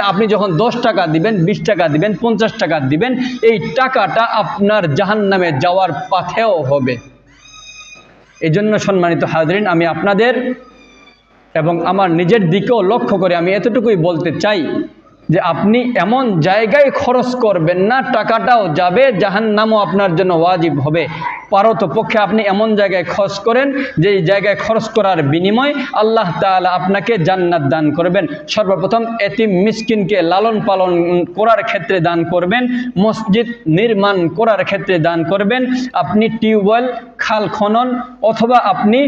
আপনি যখন দশ টাকা দিবেন, বিশ টাকা দিবেন, পঞ্চাশ টাকা দিবেন, এই টাকাটা আপনার জাহান নামে যাওয়ার পাথেও হবে। এই জন্য সম্মানিত হাজরিন, আমি আপনাদের এবং আমার নিজের দিকেও লক্ষ্য করে আমি এতটুকুই বলতে চাই যে আপনি এমন জায়গায় খরচ করবেন না, টাকাটাও যাবে জাহান নামও আপনার জন্য ওয়াজিব হবে। পারত পক্ষে আপনি এমন জায়গায় খরচ করেন, যে জায়গায় খরচ করার বিনিময় আল্লাহ তাআলা আপনাকে জান্নাত দান করবেন। সর্বপ্রথম এতিম মিসকিনকে লালন পালন করার ক্ষেত্রে দান করবেন, মসজিদ নির্মাণ করার ক্ষেত্রে দান করবেন। আপনি টিউবওয়েল, খাল খনন অথবা আপনি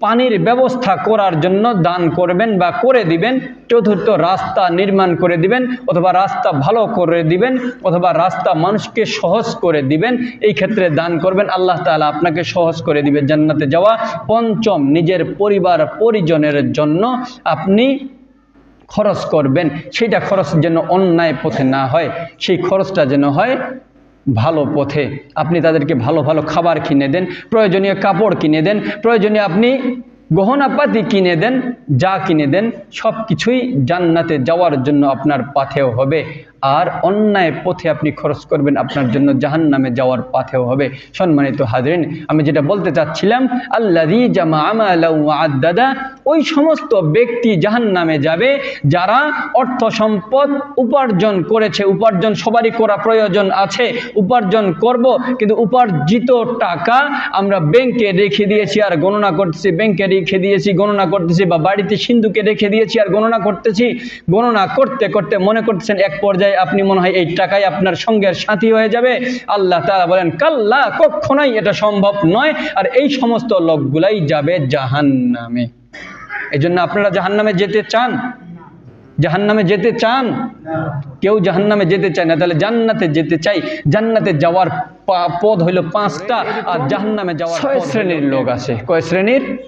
পানির ব্যবস্থা করার জন্য দান করবেন বা করে দিবেন, চতুর্থ রাস্তা নির্মাণ করে দিবেন, অথবা রাস্তা ভালো করে দিবেন, অথবা রাস্তা মানুষকে সহজ করে দিবেন, এই ক্ষেত্রে দান করবেন। আল্লাহ তাআলা আপনাকে সহজ করে দিবেন জান্নাতে যাওয়া। পঞ্চম, নিজের পরিবার পরিজনের জন্য আপনি খরচ করবেন। সেটা খরচ যেন অন্যায় পথে না হয়, সেই খরচটা যেন হয় ভালো পথে আপনি তাদেরকে ভালো ভালো খাবার কিনে দেন, প্রয়োজনীয় কাপড় কিনে দেন, প্রয়োজনীয় আপনি গহনাপাতি কিনে দেন, যা কিনে দেন সব কিছুই জান্নাতে যাওয়ার জন্য আপনার পাথেও হবে। আর অন্যায় পথে আপনি খরচ করবেন, আপনার জন্য জাহান নামে যাওয়ার পাথেও হবে। সম্মানিত হাজরিন, আমি যেটা বলতে চাচ্ছিলাম আল্লাহি জামা আদাদা ওই সমস্ত ব্যক্তি জাহান নামে যাবে যারা অর্থ সম্পদ উপার্জন করেছে, উপার্জন সবারই করা প্রয়োজন আছে, উপার্জন করব, কিন্তু উপার্জিত টাকা আমরা ব্যাংকে রেখে দিয়েছি আর গণনা করতেছি, ব্যাংকে রেখে দিয়েছি, গণনা করতেছি বা বাড়িতে সিন্ধুকে রেখে দিয়েছি আর গণনা করতেছি। গণনা করতে করতে মনে করতেছেন, এক পর্যায়ে আপনি মনে হয় এই টাকাই আপনার সঙ্গের সাথী হয়ে যাবে। আল্লাহ তাআলা বলেন কাল্লা কখনোই এটা সম্ভব নয়। আর এই সমস্ত লোকগুলাই যাবে জাহান নামে এই জন্য আপনারা জাহান নামে যেতে চান? জাহান নামে যেতে চান? কেউ জাহান নামে যেতে চায় না তাহলে জান্নাতে যেতে চাই। জান্নাতে যাওয়ার পদ হইল পাঁচটা আর জাহান নামে যাওয়ার ছয় শ্রেণির লোক আছে। কয় শ্রেণির?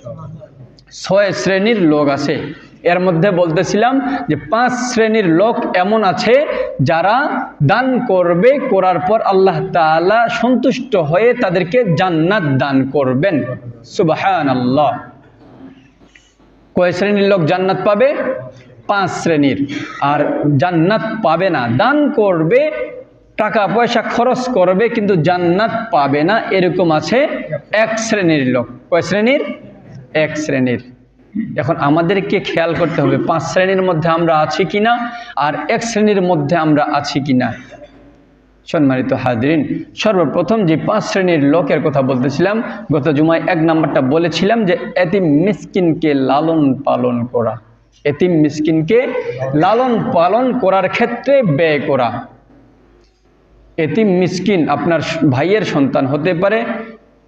ছয় শ্রেণির লোক আছে। এর মধ্যে বলতেছিলাম যে পাঁচ শ্রেণির লোক এমন আছে যারা দান করবে, করার পর আল্লাহ তাআলা সন্তুষ্ট হয়ে তাদেরকে জান্নাত দান করবেন। সুবাহান আল্লাহ কয় শ্রেণির লোক জান্নাত পাবে? পাঁচ শ্রেণির। আর জান্নাত পাবে না। দান করবে, টাকা পয়সা খরচ করবে, কিন্তু জান্নাত পাবে না। এরকম আছে এক শ্রেণির লোক। কয় শ্রেণির? এক শ্রেণির। এখন আমাদেরকে খেয়াল করতে হবে, পাঁচ শ্রেণির মধ্যে আমরা আছি কিনা আর এক শ্রেণির মধ্যে আমরা আছি কিনা। সম্মানিত হাজরিন, সর্বপ্রথম যে পাঁচ শ্রেণির লোকের কথা বলতেছিলাম, গত জুমায় এক নাম্বারটা বলেছিলাম যে এতিম মিসকিনকে লালন পালন করা। এতিম মিসকিনকে লালন পালন করার ক্ষেত্রে ব্যয় করা। এতিম মিসকিন আপনার ভাইয়ের সন্তান হতে পারে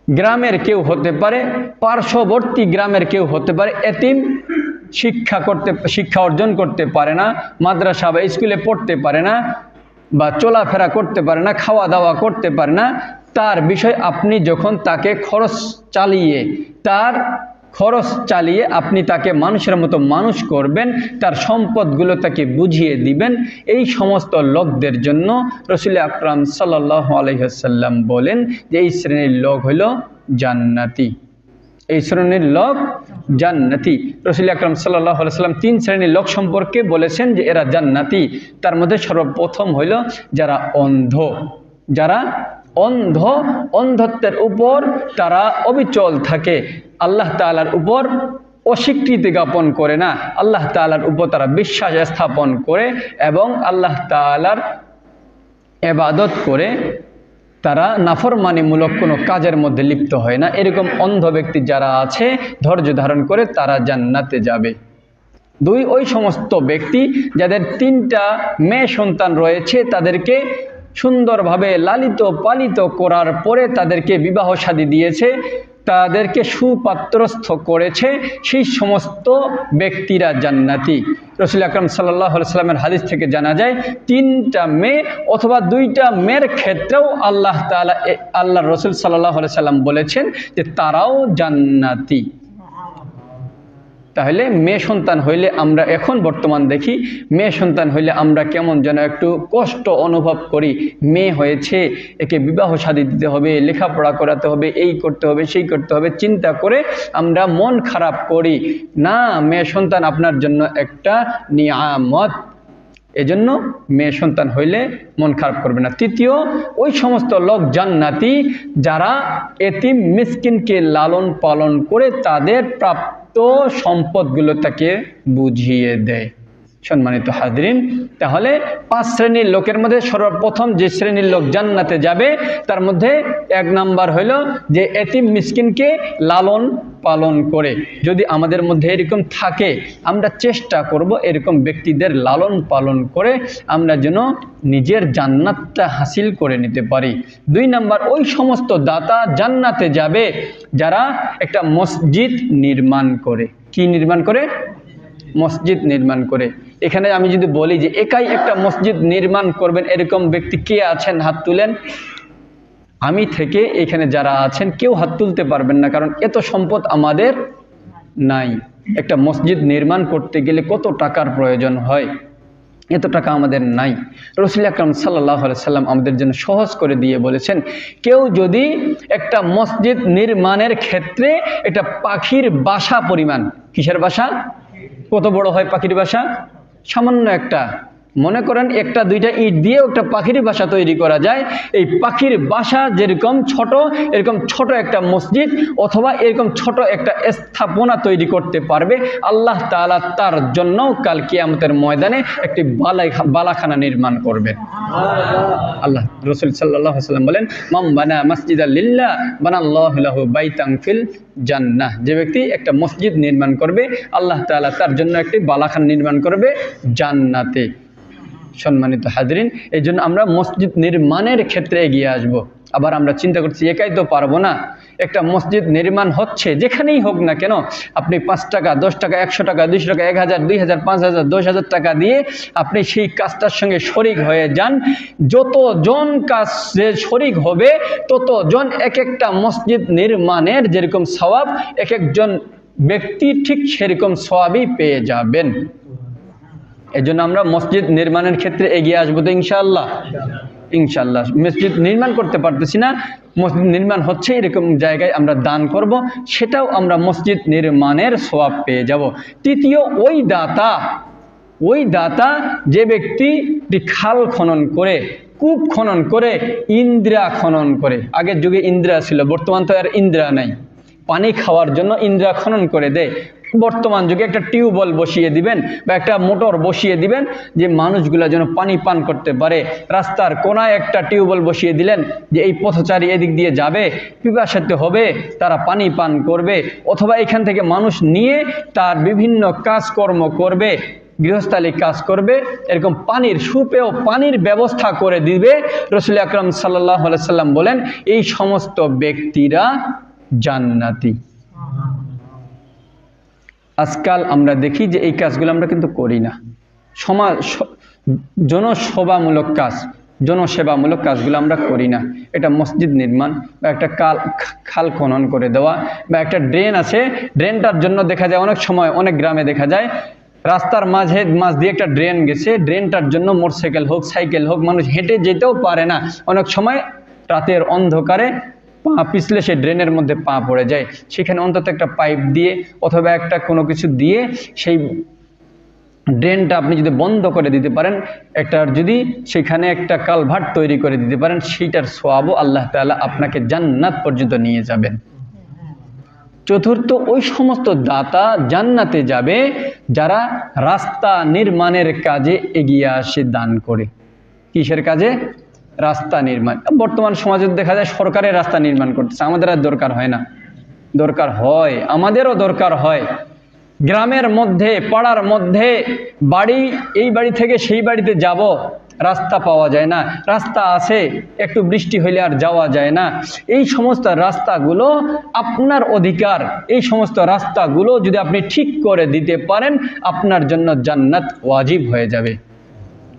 গ্রামের কেউ হতে পারে, পার্শ্ববর্তী গ্রামের কেউ হতে পারে, এতিম শিক্ষা করতে, শিক্ষা অর্জন করতে পারে না, মাদ্রাসা বা স্কুলে পড়তে পারে না বা চলাফেরা করতে পারে না খাওয়া দাওয়া করতে পারে না, তার বিষয় আপনি যখন তাকে খরচ চালিয়ে তার খরচ চালিয়ে আপনি তাকে মানুষের মতো মানুষ করবেন, তার সম্পদগুলো তাকে বুঝিয়ে দিবেন। এই সমস্ত লোকদের জন্য রসুল আকরাম সাল্লাহ আলহ্লাম বলেন যে এই শ্রেণির লোক হইল জান্নাতি। এই শ্রেণির লোক জান্নাতি। রসুল আকরম সাল্লাহ সাল্লাম তিন শ্রেণির লোক সম্পর্কে বলেছেন যে এরা জান্নাতি। তার মধ্যে সর্বপ্রথম হইল যারা অন্ধ। যারা অন্ধ, অন্ধত্বের উপর তারা অবিচল থাকে। আল্লাহ তাআলার উপর অস্বীকৃতি জ্ঞাপন করে না। আল্লাহ তাআলার উপর তারা বিশ্বাস স্থাপন করে এবং আল্লাহ তাআলার এবাদত করে তারা নাফরমানিমূলক কোনো কাজের মধ্যে লিপ্ত হয় না। এরকম অন্ধ ব্যক্তি যারা আছে, ধৈর্য ধারণ করে তারা জান্নাতে যাবে। দুই, ওই সমস্ত ব্যক্তি যাদের তিনটা মেয়ে সন্তান রয়েছে, তাদেরকে সুন্দরভাবে লালিত পালিত করার পরে তাদেরকে বিবাহ শাদী দিয়েছে। তাদেরকে সুপাত্রস্থ করেছে সেই সমস্ত ব্যক্তিরা জান্নাতি। রসুল আকরম সাল্লাহ সাল্লামের হাদিস থেকে জানা যায়, তিনটা মেয়ে অথবা দুইটা মেয়ের ক্ষেত্রেও আল্লাহ তালা আল্লাহ রসুল সাল্লাহ সাল্লাম বলেছেন যে তারাও জান্নাতি। তাহলে মেয়ে সন্তান হইলে আমরা এখন বর্তমান দেখি, মেয়ে সন্তান হইলে আমরা কেমন যেন একটু কষ্ট অনুভব করি। মেয়ে হয়েছে, একে বিবাহ শাদী দিতে হবে, লেখাপড়া করাতে হবে, এই করতে হবে, সেই করতে হবে, চিন্তা করে আমরা মন খারাপ করি। না, মেয়ে সন্তান আপনার জন্য একটা নিয়ামত। এজন্য মেয়ে সন্তান হইলে মন খারাপ করবে না। তৃতীয়, ওই সমস্ত লোক জান্নাতি যারা এতিম মিসকিনকে লালন পালন করে তাদের প্রাপ্ত সম্পদগুলো তাকে বুঝিয়ে দেয়। সম্মানিত হাজরিন, তাহলে পাঁচ শ্রেণির লোকের মধ্যে সর্বপ্রথম যে শ্রেণির লোক জান্নাতে যাবে, তার মধ্যে এক নাম্বার হইল যে এতিম মিসকিনকে লালন পালন করে। যদি আমাদের মধ্যে এরকম থাকে, আমরা চেষ্টা করব এরকম ব্যক্তিদের লালন পালন করে আমরা যেন নিজের জান্নাতটা হাসিল করে নিতে পারি। দুই নাম্বার, ওই সমস্ত দাতা জান্নাতে যাবে যারা একটা মসজিদ নির্মাণ করে। কি নির্মাণ করে? মসজিদ নির্মাণ করে। এখানে আমি যদি বলি যে একাই একটা মসজিদ নির্মাণ করবেন, এরকম ব্যক্তি কে আছেন? হাত তুলেন। আমি থেকে এখানে যারা আছেন, কেউ হাত তুলতে পারবেন না, কারণ এত সম্পদ আমাদের নাই। একটা মসজিদ নির্মাণ করতে গেলে কত টাকার প্রয়োজন হয়? এত টাকা আমাদের নাই। রসুল আকরম সাল্লাহ সাল্লাম আমাদের জন্য সহজ করে দিয়ে বলেছেন, কেউ যদি একটা মসজিদ নির্মাণের ক্ষেত্রে একটা পাখির বাসা পরিমাণ, কিসের বাসা? কত বড় হয় পাখির বাসা? সামান্য একটা। মনে করেন একটা, দুইটা ইট দিয়ে একটা পাখির বাসা তৈরি করা যায়। এই পাখির বাসা যেরকম ছোট, এরকম ছোট একটা মসজিদ অথবা এরকম ছোট একটা স্থাপনা তৈরি করতে পারবে। আল্লাহ তাআলা তার জন্য কাল কিয়ামতের ময়দানে একটি বালাই, বালাখানা নির্মাণ করবেন। আল্লাহ রসুল সাল্লাহ সাল্লাম বলেন মাম বানা মসজিদ আল্লিল্লাহ বানাল্লাহ লাহু বাইতাং ফিল জান্নাহ। যে ব্যক্তি একটা মসজিদ নির্মাণ করবে, আল্লাহ তাআলা তার জন্য একটি বালাখান নির্মাণ করবে জান্নাতে। সম্মানিত হাজরিন এই জন্য আমরা মসজিদ নির্মাণের ক্ষেত্রে এগিয়ে আসব। আবার আমরা চিন্তা করছি, একাই তো পারব না। একটা মসজিদ নির্মাণ হচ্ছে, যেখানেই হোক না কেন, আপনি পাঁচ টাকা, দশ টাকা, একশো টাকা, দুইশো টাকা, এক হাজার, দুই হাজার, পাঁচ হাজার, দশ হাজার টাকা দিয়ে আপনি সেই কাজটার সঙ্গে শরিক হয়ে যান। যতজন কাজে শরিক হবে, ততজন এক একটা মসজিদ নির্মাণের যেরকম সওয়াব, এক একজন ব্যক্তি ঠিক সেরকম সওয়াবই পেয়ে যাবেন। এই জন্য আমরা মসজিদ নির্মাণের ক্ষেত্রে এগিয়ে আসব তো ইনশাআল্লাহ। ইনশাআল্লাহ। মসজিদ নির্মাণ করতে পারতেছি না। মসজিদ নির্মাণ হচ্ছে এরকম জায়গায় আমরা দান করব, সেটাও আমরা মসজিদ নির্মাণের সোয়াব পেয়ে যাব। তৃতীয়, ওই দাতা ওই দাতা যে ব্যক্তি খাল খনন করে, কূপ খনন করে ইন্দ্রা খনন করে। আগের যুগে ইন্দ্রা ছিল, বর্তমান তো আর ইন্দ্রা নাই। পানি খাওয়ার জন্য ইন্দ্রা খনন করে দেয়। বর্তমান যুগে একটা টিউবওয়েল বসিয়ে দিবেন বা একটা মোটর বসিয়ে দিবেন যে মানুষগুলো যেন পানি পান করতে পারে। রাস্তার কোনায় একটা টিউবওয়েল বসিয়ে দিলেন যে এই পথচারী এদিক দিয়ে যাবে, পিপাসাতে হবে, তারা পানি পান করবে অথবা এখান থেকে মানুষ নিয়ে তার বিভিন্ন কাজকর্ম করবে, গৃহস্থালী কাজ করবে, এরকম পানির সুপেও পানির ব্যবস্থা করে দিবে। রসুল আকরম সাল্লাহ সাল্লাম বলেন, এই সমস্ত ব্যক্তিরা জান্নাতি। আজকাল আমরা দেখি যে এই কাজগুলো আমরা কিন্তু করি না। সমাজ জনসভামূলক কাজ, জনসেবামূলক কাজগুলো আমরা করি না। এটা মসজিদ নির্মাণ বা একটা কাল, খাল খনন করে দেওয়া বা একটা ড্রেন আছে, ড্রেনটার জন্য দেখা যায় অনেক সময় অনেক গ্রামে দেখা যায়, রাস্তার মাঝে, মাঝ দিয়ে একটা ড্রেন গেছে, ড্রেনটার জন্য মোটরসাইকেল হোক, সাইকেল হোক, মানুষ হেঁটে যেতেও পারে না। অনেক সময় রাতের অন্ধকারে পা পিছলে সেই ড্রেনের মধ্যে পা পড়ে যায়। সেখানে অন্তত একটা পাইপ দিয়ে অথবা একটা কোনো কিছু দিয়ে সেই ড্রেনটা আপনি যদি বন্ধ করে দিতে পারেন একটার যদি সেখানে একটা কালভার্ট তৈরি করে দিতে পারেন, সেইটার সোয়াবও আল্লাহ তাআলা আপনাকে জান্নাত পর্যন্ত নিয়ে যাবেন। চতুর্থ, ওই সমস্ত দাতা জান্নাতে যাবে যারা রাস্তা নির্মাণের কাজে এগিয়ে আসে দান করে। কিসের কাজে? রাস্তা নির্মাণ। বর্তমান সমাজে দেখা যায় সরকারের রাস্তা নির্মাণ করতেছে, আমাদের আর দরকার হয় না। দরকার হয়, আমাদেরও দরকার হয়। গ্রামের মধ্যে, পাড়ার মধ্যে, বাড়ি, এই বাড়ি থেকে সেই বাড়িতে যাব, রাস্তা পাওয়া যায় না। রাস্তা আছে, একটু বৃষ্টি হইলে আর যাওয়া যায় না। এই সমস্ত রাস্তাগুলো আপনার অধিকার। এই সমস্ত রাস্তাগুলো যদি আপনি ঠিক করে দিতে পারেন, আপনার জন্য জান্নাত ওয়াজিব হয়ে যাবে।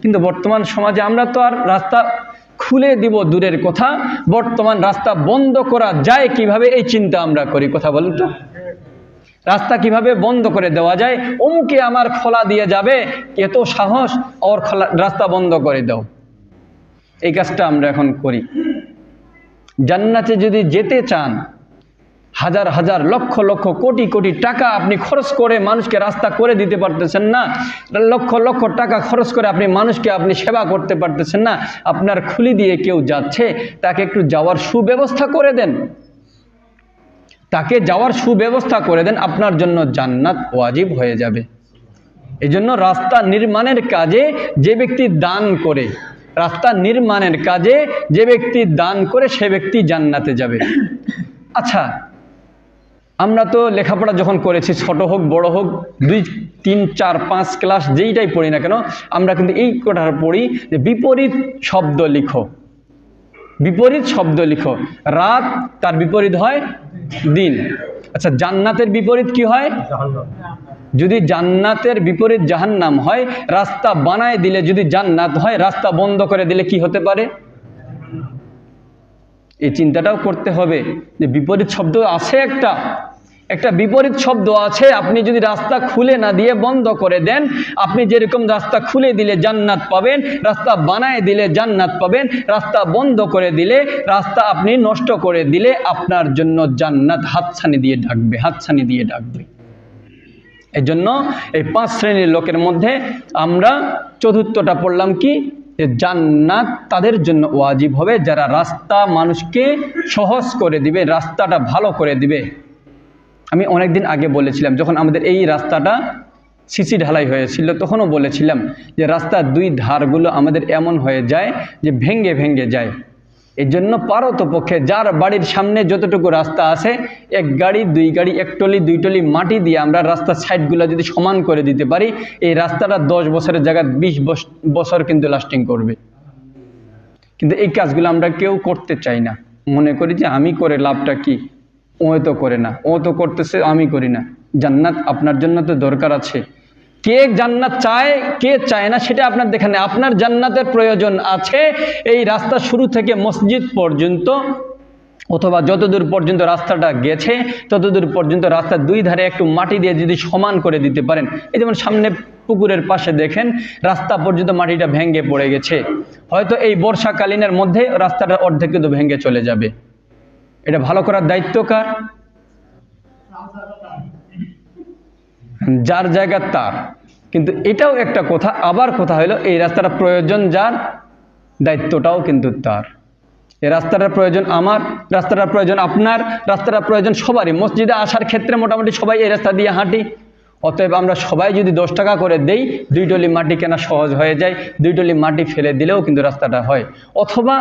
কিন্তু বর্তমান সমাজে আমরা তো আর রাস্তা খুলে দিব দূরের কথা। বর্তমান রাস্তা বন্ধ করা যায় কীভাবে? এই চিন্তা আমরা করি। কথা বলেন তো। রাস্তা কীভাবে বন্ধ করে দেওয়া যায়? অমুকে আমার খোলা দিয়ে যাবে। এত সাহস, ওর খোলা, রাস্তা বন্ধ করে দাও। এই কাজটা আমরা এখন করি। জান্নাতে যদি যেতে চান হাজার হাজার লক্ষ লক্ষ কোটি কোটি টাকা আপনি খরচ করে মানুষকে রাস্তা করে দিতে পারতেছেন না। লক্ষ লক্ষ টাকা খরচ করে আপনি মানুষকে আপনি সেবা করতে পারতেছেন না। আপনার খুলি দিয়ে কেউ যাচ্ছে, তাকে একটু যাওয়ার সুব্যবস্থা করে দেন। তাকে যাওয়ার সুব্যবস্থা করে দেন, আপনার জন্য জান্নাত ওয়াজিব হয়ে যাবে। এই জন্য রাস্তা নির্মাণের কাজে যে ব্যক্তি দান করে, রাস্তা নির্মাণের কাজে যে ব্যক্তি দান করে সে ব্যক্তি জান্নাতে যাবে। আচ্ছা আমরা তো লেখাপড়া যখন করেছি, ছোট হোক, বড় হোক, দুই, তিন, চার, পাঁচ ক্লাস যেইটাই পড়ি না কেন, আমরা কিন্তু এই কোটার পড়ি যে বিপরীত শব্দ লিখো। বিপরীত শব্দ লিখো। রাত তার বিপরীত হয় দিন। আচ্ছা জান্নাতের বিপরীত কি হয়? যদি জান্নাতের বিপরীত জাহান্নাম হয়, রাস্তা বানায় দিলে যদি জান্নাত হয়, রাস্তা বন্ধ করে দিলে কি হতে পারে? এই চিন্তাটাও করতে হবে যে বিপরীত শব্দ আছে একটা একটা বিপরীত শব্দ আছে, আপনি যদি রাস্তা খুলে না দিয়ে বন্ধ করে দেন, আপনি যেরকম রাস্তা খুলে দিলে জান্নাত পাবেন, রাস্তা বানায় দিলে জান্নাত পাবেন, রাস্তা বন্ধ করে দিলে, রাস্তা আপনি নষ্ট করে দিলে আপনার জন্য জান্নাত হাতছানি দিয়ে ডাকবে হাতছানি দিয়ে ডাকবে এই জন্য এই পাঁচ শ্রেণির লোকের মধ্যে আমরা চতুর্থটা পড়লাম কি? যে জান্নাত তাদের জন্য ওয়াজিব হবে, যারা রাস্তা মানুষকে সহজ করে দিবে, রাস্তাটা ভালো করে দিবে। আমি অনেকদিন আগে বলেছিলাম, যখন আমাদের এই রাস্তাটা সিসি ঢালাই হয়েছিল, তখনও বলেছিলাম যে রাস্তার দুই ধারগুলো আমাদের এমন হয়ে যায় যে ভেঙ্গে ভেঙ্গে যায়। এই জন্য পারত পক্ষে যার বাড়ির সামনে যতটুকু রাস্তা আছে, এক গাড়ি, দুই গাড়ি, এক টলি দুই টলি মাটি দিয়ে আমরা রাস্তার সাইডগুলো যদি সমান করে দিতে পারি, এই রাস্তাটা দশ বছরের জায়গায় বিশ বছর কিন্তু লাস্টিং করবে। কিন্তু এই কাজগুলো আমরা কেউ করতে চাই না। মনে করি যে আমি করে লাভটা কি? ও তো করে না, ও তো করতেছে, আমি করি না। জান্নাত আপনার জন্য তো দরকার আছে। কে জান্নাত চায়, কে চায় না সেটা আপনার দেখে নেই। আপনার জান্নাতের প্রয়োজন আছে এই রাস্তা শুরু থেকে মসজিদ পর্যন্ত অথবা যতদূর পর্যন্ত রাস্তাটা গেছে, ততদূর পর্যন্ত রাস্তার দুই ধারে একটু মাটি দিয়ে যদি সমান করে দিতে পারেন। এই যেমন সামনে পুকুরের পাশে দেখেন, রাস্তা পর্যন্ত মাটিটা ভেঙে পড়ে গেছে। হয়তো এই বর্ষাকালীনের মধ্যে রাস্তাটা অর্ধেক কিন্তু ভেঙে চলে যাবে। এটা ভালো করার দায়িত্ব কার? যার জায়গা তার। কিন্তু এটাও একটা কথা, আবার কথা হলো, এই রাস্তাটা প্রয়োজন যার, দায়িত্বটাও কিন্তু তার। এই রাস্তাটার প্রয়োজন আমার, রাস্তাটার প্রয়োজন আপনার, রাস্তাটার প্রয়োজন সবারই। মসজিদে আসার ক্ষেত্রে মোটামুটি সবাই এই রাস্তা দিয়ে হাঁটি। অতএব আমরা সবাই যদি দশ টাকা করে দেই, দুই টলি মাটি কেনা সহজ হয়ে যায়, দুই টলি মাটি ফেলে দিলেও কিন্তু রাস্তাটা হয়। অথবা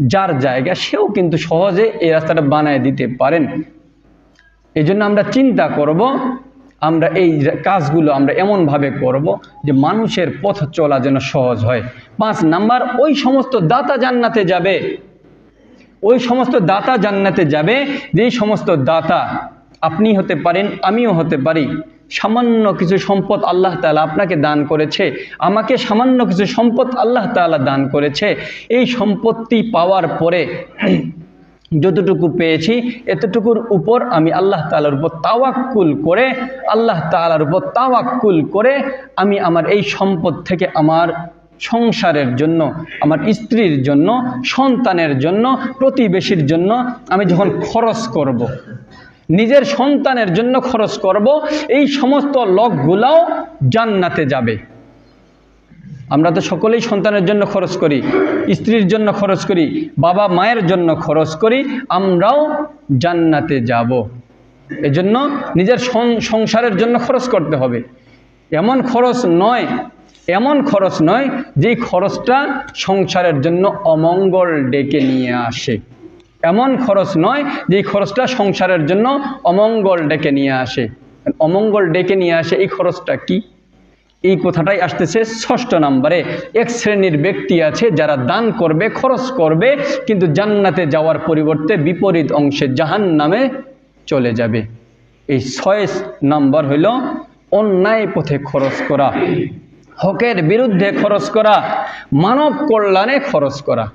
যার জায়গা সেও কিন্তু সহজে এই রাস্তাটা বানায় দিতে পারেন। এই আমরা চিন্তা করব, আমরা এই কাজগুলো আমরা এমনভাবে করব যে মানুষের পথ চলা যেন সহজ হয়। পাঁচ নাম্বার, ওই সমস্ত দাতা জান্নাতে যাবে। ওই সমস্ত দাতা জান্নাতে যাবে, যেই সমস্ত দাতা আপনি হতে পারেন, আমিও হতে পারি। সামান্য কিছু সম্পদ আল্লাহ তালা আপনাকে দান করেছে, আমাকে সামান্য কিছু সম্পদ আল্লাহ তালা দান করেছে, এই সম্পত্তি পাওয়ার পরে যতটুকু পেয়েছি, এতটুকুর উপর আমি আল্লাহ তালার উপর তাওয়াক্কুল করে, আল্লাহ তালার উপর তাওয়াক্কুল করে আমি আমার এই সম্পদ থেকে আমার সংসারের জন্য, আমার স্ত্রীর জন্য, সন্তানের জন্য, প্রতিবেশীর জন্য আমি যখন খরচ করব। নিজের সন্তানের জন্য খরচ করব, এই সমস্ত লোকগুলাও জান্নাতে যাবে। আমরা তো সকলেই সন্তানের জন্য খরচ করি, স্ত্রীর জন্য খরচ করি, বাবা মায়ের জন্য খরচ করি, আমরাও জান্নাতে যাব। এজন্য নিজের সংসারের জন্য খরচ করতে হবে। এমন খরচ নয়, এমন খরচ নয় যে খরচটা সংসারের জন্য অমঙ্গল ডেকে নিয়ে আসে। এমন খরচ নয় যে খরচটা সংসারের জন্য অমঙ্গল ডেকে নিয়ে আসে। অমঙ্গল ডেকে নিয়ে আসে এই খরচটা কি? এই কথাটাই আসতেছে ষষ্ঠ নম্বরে। এক শ্রেণির ব্যক্তি আছে যারা দান করবে, খরচ করবে, কিন্তু জান্নাতে যাওয়ার পরিবর্তে বিপরীত অংশে জাহান নামে চলে যাবে। এই ছয় নাম্বার হইল অন্যায় পথে খরচ করা, হকের বিরুদ্ধে খরচ করা, মানব কল্যাণে খরচ করা।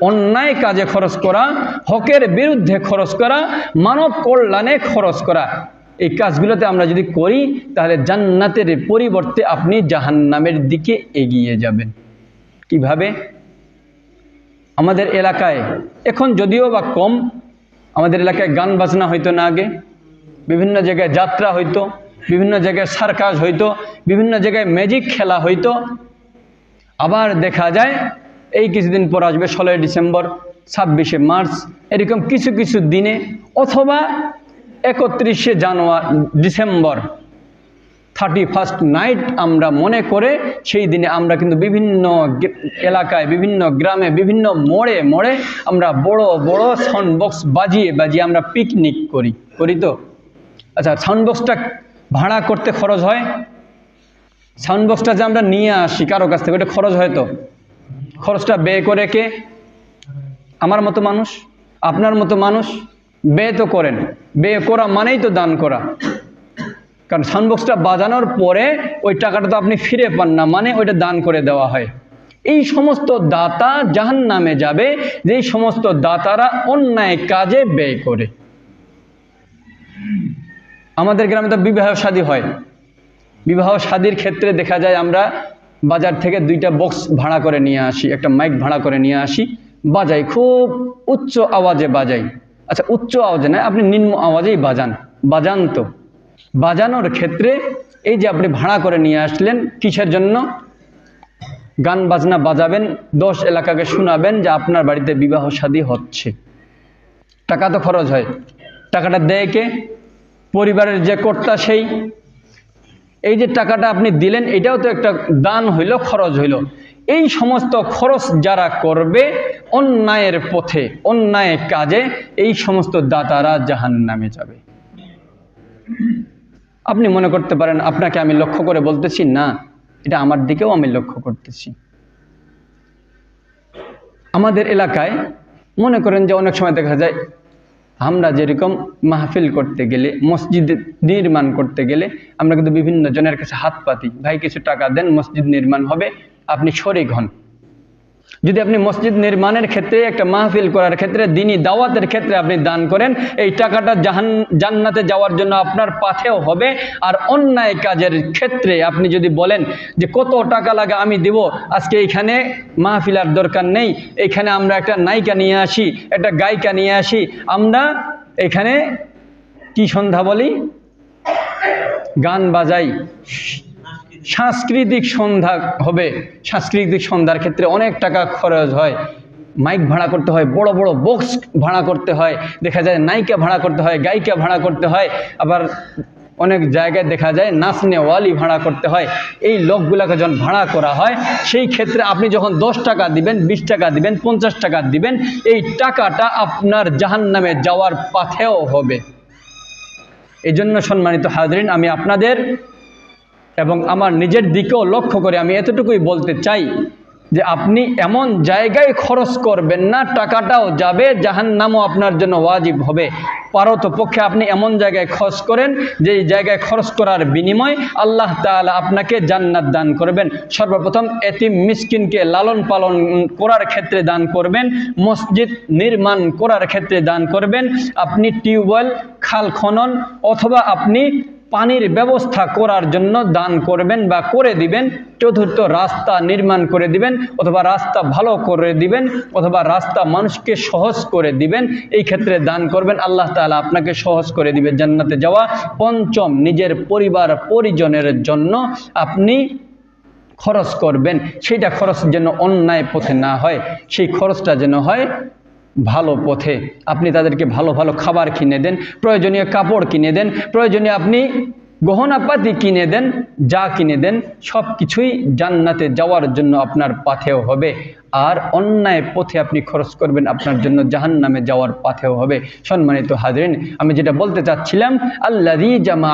অন্যায় কাজে খরচ করা, হকের বিরুদ্ধে খরচ করা, মানব কল্যাণে খরচ করা। এই কাজগুলোতে আমরা যদি করি, তাহলে জান্নাতের পরিবর্তে আপনি জাহান্নামের দিকে এগিয়ে যাবেন। কীভাবে? আমাদের এলাকায়, এখন যদিও বা কম, আমাদের এলাকায় গান বাজনা হইতো না আগে। বিভিন্ন জায়গায় যাত্রা হইতো, বিভিন্ন জায়গায় সার্কাস হইতো, বিভিন্ন জায়গায় ম্যাজিক খেলা হইতো। আবার দেখা যায় এই কিছুদিন পর আসবে ষোলোই ডিসেম্বর, ছাব্বিশে মার্চ, এরকম কিছু কিছু দিনে অথবা একত্রিশে জানুয়ারি, ডিসেম্বর থার্টি ফার্স্ট নাইট আমরা মনে করে সেই দিনে আমরা কিন্তু বিভিন্ন এলাকায়, বিভিন্ন গ্রামে, বিভিন্ন মোড়ে মোড়ে আমরা বড় বড় সাউন্ড বক্স বাজিয়ে বাজিয়ে আমরা পিকনিক করি। করি তো? আচ্ছা সাউন্ড বক্সটা ভাড়া করতে খরচ হয়? সাউন্ড বক্সটা যে আমরা নিয়ে আসি, কারও কাছ থেকে, ওটা খরচ হয় তো? খরচটা ব্যয় করে কে? আমার মতো মানুষ, আপনার মতো মানুষ, ব্যয় তো করেন। ব্যয় করা মানেই তো দান করা। কারণ সাউন্ড বক্সটা বাজানোর পরে ওই টাকাটা তো আপনি ফিরে পান না মানে ওইটা দান করে দেওয়া হয়। এই সমস্ত দাতা জাহান নামে যাবে, যেই সমস্ত দাতারা অন্যায় কাজে ব্যয় করে। আমাদের গ্রামে তো বিবাহ শাদী হয়। বিবাহ শাদীর ক্ষেত্রে দেখা যায় আমরা বাজার থেকে দুইটা বক্স ভাড়া করে নিয়ে আসি, একটা মাইক ভাড়া করে নিয়ে আসি, বাজাই, খুব উচ্চ আওয়াজে বাজাই। আচ্ছা উচ্চ আওয়াজে নয় আপনি নিম্ন আওয়াজেই বাজান। বাজান তো। বাজানোর ক্ষেত্রে এই যে আপনি ভাড়া করে নিয়ে আসলেন, কিসের জন্য? গান বাজনা বাজাবেন, দশ এলাকাকে শোনাবেন যে আপনার বাড়িতে বিবাহ শাদী হচ্ছে। টাকা তো খরচ হয়। টাকাটা দেয় কে? পরিবারের যে কর্তা সেই। এই যে টাকাটা আপনি দিলেন, এটাও তো একটা দান হইল, খরচ হইল। এই সমস্ত খরচ যারা করবে অন্যায়ের পথে, অন্যায় কাজে, এই সমস্ত দাতারা জাহান নামে যাবে। আপনি মনে করতে পারেন, আপনাকে আমি লক্ষ্য করে বলতেছি, না, এটা আমার দিকেও আমি লক্ষ্য করতেছি। আমাদের এলাকায় মনে করেন যে অনেক সময় দেখা যায় আমরা যেরকম মাহফিল করতে গেলে, মসজিদ নির্মাণ করতে গেলে আমরা কিন্তু বিভিন্ন জনের কাছে হাত পাতি, ভাই, কিছু টাকা দেন, মসজিদ নির্মাণ হবে, আপনি শরিক হন যদি আপনি মসজিদ নির্মাণের ক্ষেত্রে, একটা মাহফিল করার ক্ষেত্রে দিনই দাওয়াতের ক্ষেত্রে আপনি দান করেন, এই টাকাটা জাহান, জান্নাতে যাওয়ার জন্য আপনার পাথেও হবে। আর অন্যায় কাজের ক্ষেত্রে আপনি যদি বলেন যে কত টাকা লাগে আমি দিব, আজকে এইখানে মাহফিলার দরকার নেই, এইখানে আমরা একটা নায়িকা নিয়ে আসি, একটা গায়িকা নিয়ে আসি, আমরা এখানে কি সন্ধ্যা বলি? গান বাজাই। সাংস্কৃতিক সন্ধ্যা হবে। সাংস্কৃতিক সন্ধ্যার ক্ষেত্রে অনেক টাকা খরচ হয়। মাইক ভাড়া করতে হয়, বড় বড় বক্স ভাড়া করতে হয়, দেখা যায় নায়িকা ভাড়া করতে হয়, গায়িকা ভাড়া করতে হয়, আবার অনেক জায়গায় দেখা যায় নাচনেওয়ালি ভাড়া করতে হয়। এই লোকগুলোকে যখন ভাড়া করা হয়, সেই ক্ষেত্রে আপনি যখন দশ টাকা দিবেন, বিশ টাকা দিবেন, পঞ্চাশ টাকা দিবেন, এই টাকাটা আপনার জাহান নামে যাওয়ার পাথেও হবে। এই জন্য সম্মানিত হাজরিন, আমি আপনাদের এবং আমার নিজের দিকেও লক্ষ্য করে আমি এতটুকুই বলতে চাই যে আপনি এমন জায়গায় খরচ করবেন না, টাকাটাও যাবে জাহান নামও আপনার জন্য ওয়াজিব হবে। পারত পক্ষে আপনি এমন জায়গায় খরচ করেন যে জায়গায় খরচ করার বিনিময় আল্লাহ তাআলা আপনাকে জান্নাত দান করবেন। সর্বপ্রথম এতিম মিসকিনকে লালন পালন করার ক্ষেত্রে দান করবেন, মসজিদ নির্মাণ করার ক্ষেত্রে দান করবেন। আপনি টিউবওয়েল, খাল খনন অথবা আপনি পানির ব্যবস্থা করার জন্য দান করবেন বা করে দিবেন। চতুর্থ রাস্তা নির্মাণ করে দিবেন অথবা রাস্তা ভালো করে দিবেন অথবা রাস্তা মানুষকে সহজ করে দিবেন। এই ক্ষেত্রে দান করবেন। আল্লাহ তাআলা আপনাকে সহজ করে দিবেন জান্নাতে যাওয়া। পঞ্চম, নিজের পরিবার পরিজনের জন্য আপনি খরচ করবেন। সেইটা খরচ যেন অন্যায় পথে না হয়। সেই খরচটা যেন হয় ভালো পথে আপনি তাদেরকে ভালো ভালো খাবার কিনে দেন, প্রয়োজনীয় কাপড় কিনে দেন, প্রয়োজনীয় আপনি গহনাপাতি কিনে দেন, যা কিনে দেন সব কিছুই জান্নাতে যাওয়ার জন্য আপনার পাথেও হবে। আর অন্যায় পথে আপনি খরচ করবেন, আপনার জন্য জাহান নামে যাওয়ার পাথেও হবে। সম্মানিত হাজরিন, আমি যেটা বলতে চাচ্ছিলাম আল্লাহ জামা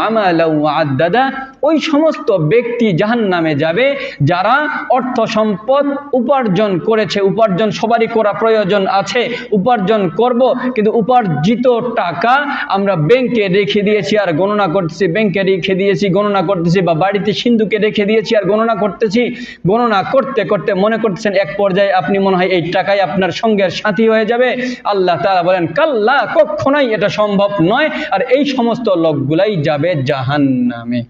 আদাদা ওই সমস্ত ব্যক্তি জাহান নামে যাবে যারা অর্থ সম্পদ উপার্জন করেছে। উপার্জন সবারই করা প্রয়োজন আছে, উপার্জন করব, কিন্তু উপার্জিত টাকা আমরা ব্যাংকে রেখে দিয়েছি আর গণনা করতেছি, ব্যাংকে রেখে দিয়েছি, গণনা করতেছি বা বাড়িতে সিন্ধুকে রেখে দিয়েছি আর গণনা করতেছি। গণনা করতে করতে মনে করতেছেন, এক পর্যায়ে আপনি মনে হয় এই টাকায় আপনার সঙ্গের সাথী হয়ে যাবে। আল্লাহ তারা বলেন, কাল্লা কখনোই এটা সম্ভব নয়। আর এই সমস্ত লোকগুলাই যাবে জাহান নামে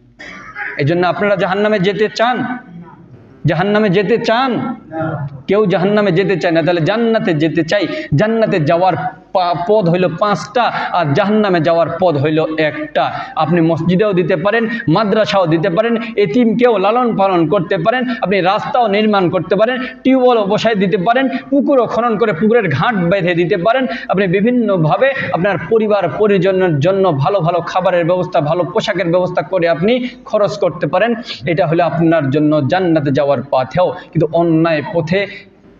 এই জন্য আপনারা জাহান নামে যেতে চান? জাহান নামে যেতে চান? কেউ জাহান্নামে যেতে চায় না, তাহলে জান্নাতে যেতে চাই। জান্নাতে যাওয়ার পদ হইল পাঁচটা আর জাহান্নামে যাওয়ার পদ হইল একটা। আপনি মসজিদেও দিতে পারেন, মাদ্রাসাও দিতে পারেন, এতিমকেও লালন পালন করতে পারেন, আপনি রাস্তাও নির্মাণ করতে পারেন, টিউবওয়েলও বসায় দিতে পারেন, পুকুরও খনন করে পুকুরের ঘাট বেঁধে দিতে পারেন, আপনি বিভিন্নভাবে আপনার পরিবার পরিজনের জন্য ভালো ভালো খাবারের ব্যবস্থা, ভালো পোশাকের ব্যবস্থা করে আপনি খরচ করতে পারেন। এটা হলো আপনার জন্য জান্নাতে যাওয়ার পাথেও। কিন্তু অন্যায় পথে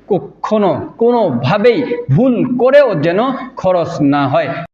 কখনো কোনোভাবেই ভুল করেও যেন খরচ না হয়।